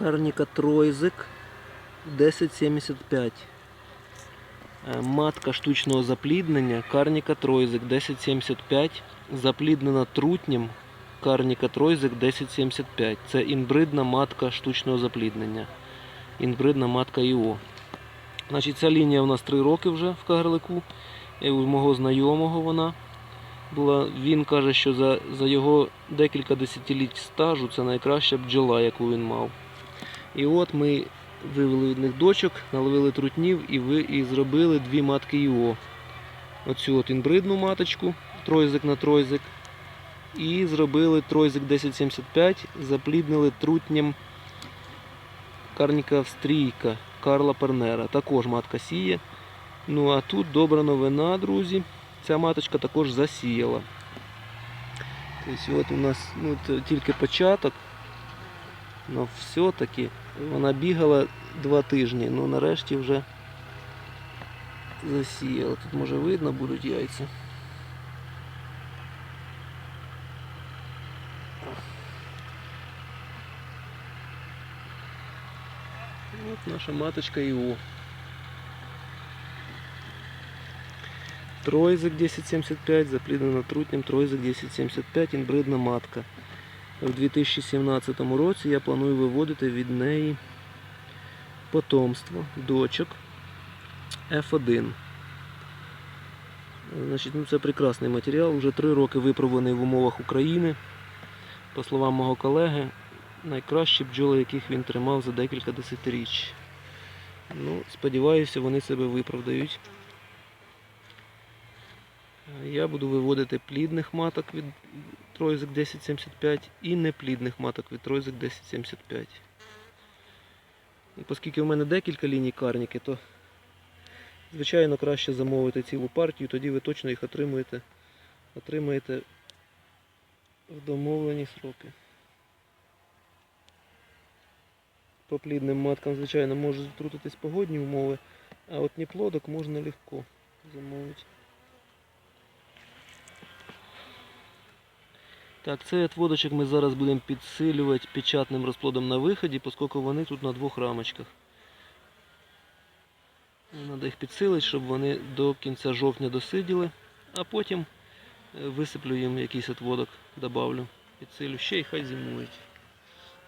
Карніка Тройзик 1075. Е, Матка штучного запліднення Карніка Тройзик 1075. Запліднена трутнем Карніка Тройзик 1075. Це інбридна матка штучного запліднення. Інбридна матка ІО. Значить, ця лінія у нас 3 роки вже в Кагарлику. І у мого знайомого вона була. Він каже, що за, за його декілька десятиліть стажу це найкраща бджола, яку він мав. І от ми вивели від них дочок, наловили трутнів і, ви, і зробили дві матки ІО. Оцю от інбридну маточку, тройзик на тройзик. І зробили тройзик 1075, запліднили трутням карніка австрійка Карла Пернера. Також матка сіє. Ну а тут добра новина, друзі. Ця маточка також засіяла. Тобто от у нас ну, тільки початок. Ну все-таки вона бігала два тижні, ну нарешті вже засіяла. Тут може видно будуть яйця. От наша маточка ІО. Тройзик 1075, запліднена трутнем, тройзик 1075, інбридна матка. У 2017 році я планую виводити від неї потомство дочок F1. Значить, ну це прекрасний матеріал, вже три роки випробуваний в умовах України. По словам мого колеги, найкращі бджоли, яких він тримав за декілька десятиріч. Ну, сподіваюся, вони себе виправдають. Я буду виводити плідних маток від Тройзик 1075 і неплідних маток від Тройзик 1075. Оскільки в мене декілька ліній карніки, то звичайно краще замовити цілу партію, тоді ви точно їх отримуєте, отримаєте в домовлені сроки. По плідним маткам, звичайно, можуть втрутитись погодні умови, а от неплодок можна легко замовити. Так, цей отводочок ми зараз будемо підсилювати печатним розплодом на виході, оскільки вони тут на двох рамочках. Треба їх підсилити, щоб вони до кінця жовтня досиділи, а потім е, висиплю їм якийсь отводок, добавлю, підсилю ще і хай зимують.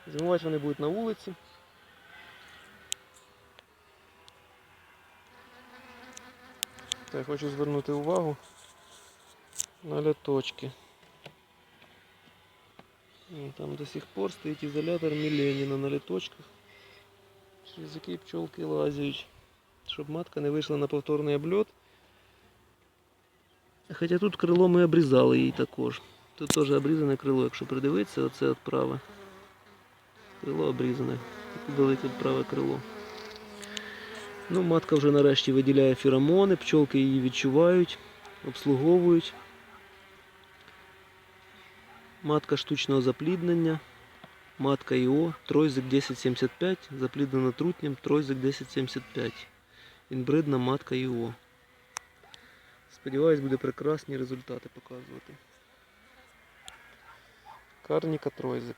Зимувати вони будуть на вулиці. Так, хочу звернути увагу на ляточки. Там до сих пор стоїть ізолятор Міленіна на літочках, через який пчолки лазять, щоб матка не вийшла на повторний обльот. Хоча тут крило ми обрізали їй також. Тут теж обрізане крило, якщо придивитися, оце от праве. Крило обрізане. Велике праве крило. Ну, матка вже нарешті виділяє феромони, пчолки її відчувають, обслуговують. Матка штучного запліднення, матка ІО, тройзик 1075, запліднена трутнем, тройзик 1075. Інбридна матка ІО. Сподіваюсь, буде прекрасні результати показувати. Карніка тройзик.